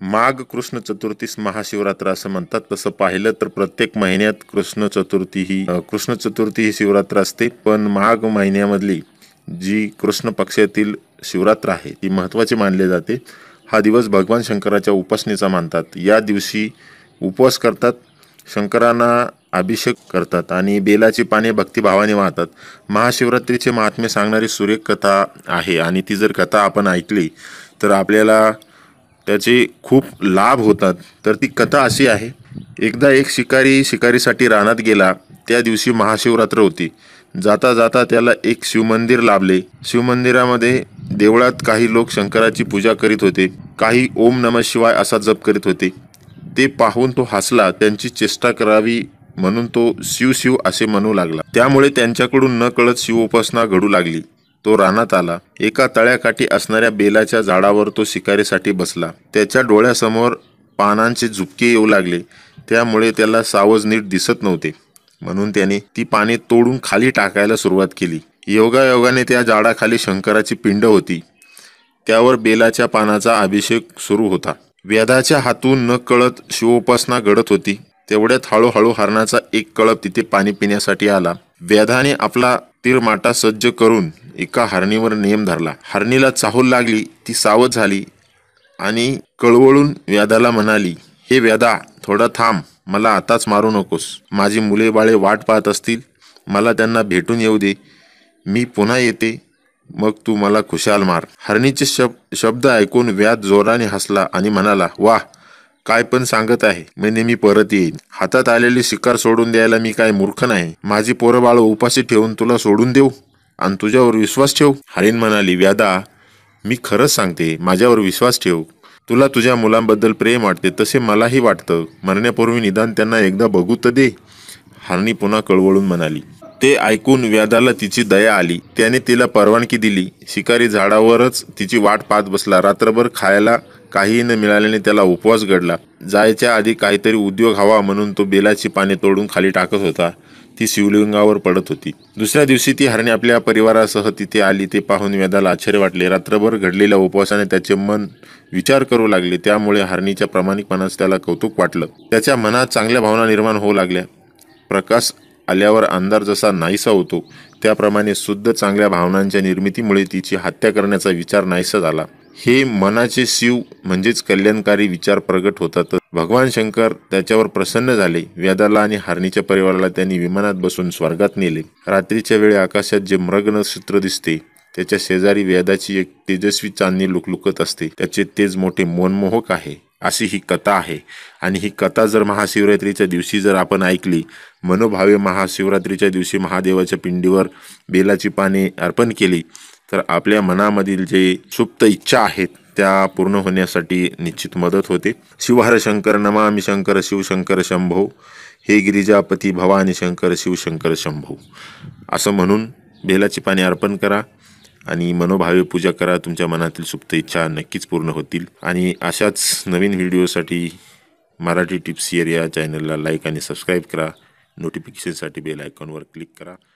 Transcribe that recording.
माघ कृष्ण चतुर्थीस महाशिवरात्र असं म्हणतात. तसं पाहिलं तर प्रत्येक महिन्यात कृष्ण चतुर्थी ही कृष्ण चतुर्थी ही शिवरात्र असते. पण माघ महिन्यामधली जी कृष्ण पक्षातील शिवरात्र आहे ती महत्त्वाची मानली जाते. हा दिवस भगवान शंकराच्या उपासनेचा मानतात. या दिवशी उपवास करतात शंकरांना अभिषेक करतात आणि बेलाची पाने भक्तिभावाने वाहतात. महाशिवरात्रीचे महात्म्य सांगणारी सुरेख कथा आहे आणि ती जर कथा आपण ऐकली तर आपल्याला त्याचे खूप लाभ होतात. तर ती कथा अशी आहे. एकदा एक शिकारी शिकारीसाठी रानात गेला. त्या दिवशी महाशिवरात्र होती. जाता जाता त्याला एक शिवमंदिर लाभले. शिवमंदिरामध्ये देवळात काही लोक शंकराची पूजा करीत होते. काही ओम नम शिवाय असा जप करीत होते. ते पाहून तो हसला. त्यांची चेष्टा करावी म्हणून तो शिव शिव असे म्हणू लागला. त्यामुळे त्यांच्याकडून न कळत शिवोपासना घडू लागली. तो रानात आला. एका तळ्याकाठी असणाऱ्या बेलाच्या झाडावर तो शिकारीसाठी बसला. त्याच्या डोळ्यासमोर पानांचे झुपके येऊ लागले. त्यामुळे त्याला सावज नीट दिसत नव्हते. म्हणून त्याने ती पाने तोडून खाली टाकायला सुरुवात केली. योगायोगाने त्या झाडाखाली शंकराची पिंड होती. त्यावर बेलाच्या पानाचा अभिषेक सुरू होता. व्याधाच्या हातून न कळत शिवोपासना घडत होती. तेवढ्यात हळूहळू हरणाचा एक कळप तिथे पाणी पिण्यासाठी आला. व्याधाने आपला तीरमाटा सज्ज करून एका हरणीवर नियम धरला. हरणीला चाहूल लागली ती सावध झाली आणि कळवळून व्याधाला म्हणाली हे व्याधा थोडा थांब मला आताच मारू नकोस. माझी मुले बाळे वाट पाहत असतील मला त्यांना भेटून येऊ दे. मी पुन्हा येते मग तू मला खुशाल मार. हरणीचे शब शब्द ऐकून व्याध जोराने हसला आणि म्हणाला वाह काय पण सांगत आहे म्हणजे मी परत येईन. हातात आलेली शिकार सोडून द्यायला मी काय मूर्ख नाही. माझी पोरं बाळ उपाशी ठेवून तुला सोडून देऊ? आणि तुझ्यावर विश्वास ठेव. हरीण म्हणाली व्यादा मी खरंच सांगते माझ्यावर विश्वास ठेव. तुला तुझ्या मुलांबद्दल प्रेम वाटते तसे मलाही वाटतं. मरण्यापूर्वी निदान त्यांना एकदा बघू तर दे. हरणी पुन्हा कळवळून म्हणाली. ते ऐकून व्याधाला तिची दया आली. त्याने तिला परवानगी दिली. शिकारी झाडावरच तिची वाट पाहत बसला. रात्रभर खायला काहीही न मिळाल्याने त्याला उपवास घडला. जायच्या आधी काहीतरी उद्योग हवा म्हणून तो बेलाची पाने तोडून खाली टाकत होता. ती शिवलिंगावर पडत होती. दुसऱ्या दिवशी ती हरणी आपल्या परिवारासह तिथे आली. ते पाहून वेदाला आश्चर्य वाटले. रात्रभर घडलेल्या उपवासाने त्याचे मन विचार करू लागले. त्यामुळे हरणीच्या प्रामाणिकपणास त्याला कौतुक वाटलं. त्याच्या मनात चांगल्या भावना निर्माण होऊ लागल्या. प्रकाश आल्यावर अंधार जसा नाहीसा होतो त्याप्रमाणे शुद्ध चांगल्या भावनांच्या निर्मितीमुळे तिची हत्या करण्याचा विचार नाहीसा झाला. हे मनाचे शिव म्हणजेच कल्याणकारी विचार प्रगट होतात. भगवान शंकर त्याच्यावर प्रसन्न झाले. व्यादाला आणि हरणीच्या परिवाराला त्यांनी विमानात बसून स्वर्गात नेले. रात्रीच्या वेळी आकाशात जे मृग नक्षत्र दिसते त्याच्या शेजारी वेदाची एक तेजस्वी चांदणी लुकलुकत असते. त्याचे तेज मोठे मनमोहक आहे. अशी ही कथा आहे. आणि ही कथा जर महाशिवरात्रीच्या दिवशी जर आपण ऐकली मनोभावे महाशिवरात्रीच्या दिवशी महादेवाच्या पिंडीवर बेलाची पाने अर्पण केली तर आपल्या मनामधील जे सुप्त इच्छा आहेत त्या पूर्ण होण्यासाठी निश्चित मदत होते. शिवहर शंकर नमामि शंकर शिवशंकर शंभो हे गिरिजापती भवानी शंकर शिवशंकर शंभो. असं म्हणून बेलाची पाने अर्पण करा आणि मनोभावे पूजा करा तुमच्या मनातील सुप्त इच्छा नक्कीच पूर्ण होतील. आणि अशाच नवीन व्हिडिओसाठी मराठी टिप्स या चॅनलला लाईक आणि सबस्क्राईब करा. नोटिफिकेशनसाठी बेल आयकॉनवर क्लिक करा.